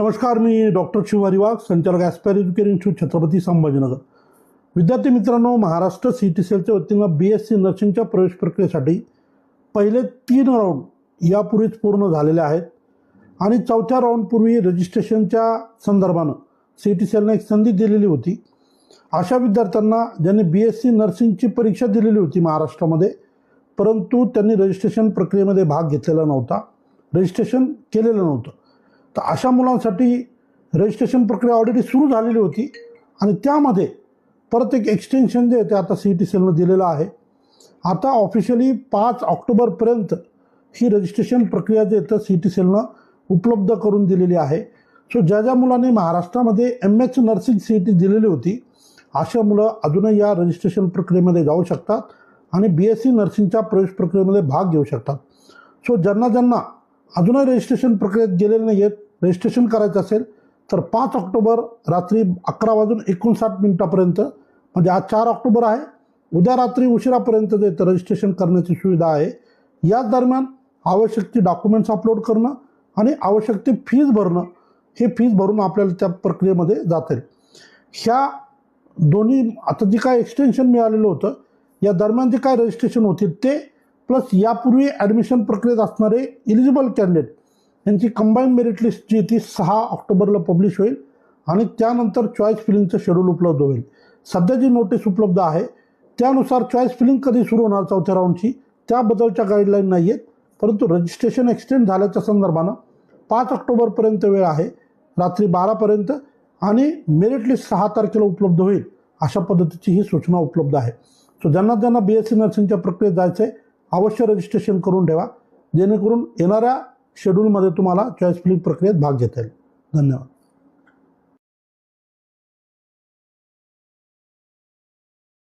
नमस्कार मी डॉक्टर शिवारी वाघ संचालक aspire education institute Chhatrapati Sambhajinagar. विद्यार्थी मित्रांनो महाराष्ट्र सी टी सेलच्या वतीनं बी एस सी नर्सिंगच्या प्रवेश प्रक्रियेसाठी पहिले तीन राऊंड यापूर्वीच पूर्ण झालेले आहेत. आणि चौथ्या राऊंडपूर्वी रजिस्ट्रेशनच्या संदर्भानं सी टी सेलनं एक संधी दिलेली होती. अशा विद्यार्थ्यांना ज्यांनी बी एस सी नर्सिंगची परीक्षा दिलेली होती महाराष्ट्रामध्ये परंतु त्यांनी रजिस्ट्रेशन प्रक्रियेमध्ये भाग घेतलेला नव्हता. रजिस्ट्रेशन केलेलं नव्हतं. तर अशा मुलांसाठी रजिस्ट्रेशन प्रक्रिया ऑलरेडी सुरू झालेली होती. आणि त्यामध्ये परत एक एक्सटेन्शन जे ते आता सी टी सेलनं दिलेलं आहे. आता ऑफिशियली पाच ऑक्टोबरपर्यंत ही रजिस्ट्रेशन प्रक्रिया जे तर सी टी सेलनं उपलब्ध करून दिलेली आहे. सो ज्या ज्या मुलांनी महाराष्ट्रामध्ये M H nursing C T दिलेली होती अशा मुलं अजूनही या रजिस्ट्रेशन प्रक्रियेमध्ये जाऊ शकतात आणि बी एस सी नर्सिंगच्या प्रवेश प्रक्रियेमध्ये भाग घेऊ शकतात. सो ज्यांना ज्यांना अजूनही रजिस्ट्रेशन प्रक्रियेत गेलेले नाही आहेत रजिस्ट्रेशन करायचं असेल तर पाच ऑक्टोबर रात्री अकरा वाजून एकोणसाठ मिनिटापर्यंत म्हणजे आज चार ऑक्टोबर आहे उद्या रात्री उशिरापर्यंत जे तर रजिस्ट्रेशन करण्याची सुविधा आहे याच दरम्यान आवश्यक ती डॉक्युमेंट्स अपलोड करणं आणि आवश्यक ती फीज भरणं हे फीज भरून आपल्याला त्या प्रक्रियेमध्ये जाता ह्या दोन्ही आता जे काय एक्सटेन्शन मिळालेलं होतं या दरम्यान जे काय रजिस्ट्रेशन होते ते प्लस यापूर्वी ॲडमिशन प्रक्रियेत असणारे इलिजिबल कॅन्डिडेट यांची कंबाईन मेरिट लिस्ट जी ती सहा ऑक्टोबरला पब्लिश होईल आणि त्यानंतर चॉईस फिलिंगचं शेड्यूल उपलब्ध होईल. सध्या जी नोटीस उपलब्ध आहे त्यानुसार चॉईस फिलिंग कधी सुरू होणार चौथ्या राऊंडची त्याबद्दलच्या गाईडलाईन नाही आहेत परंतु रजिस्ट्रेशन एक्सटेंड झाल्याच्या संदर्भानं पाच ऑक्टोबरपर्यंत वेळ आहे रात्री बारापर्यंत आणि मेरिट लिस्ट सहा तारखेला उपलब्ध होईल अशा पद्धतीची ही सूचना उपलब्ध आहे. सो ज्यांना ज्यांना बी एस सी नर्सिंगच्या प्रक्रियेत जायचं आहे अवश्य रजिस्ट्रेशन करून ठेवा जेणेकरून येणाऱ्या शेड्यूलमध्ये तुम्हाला चॉईस फिलिंग प्रक्रियेत भाग घेता येईल. धन्यवाद.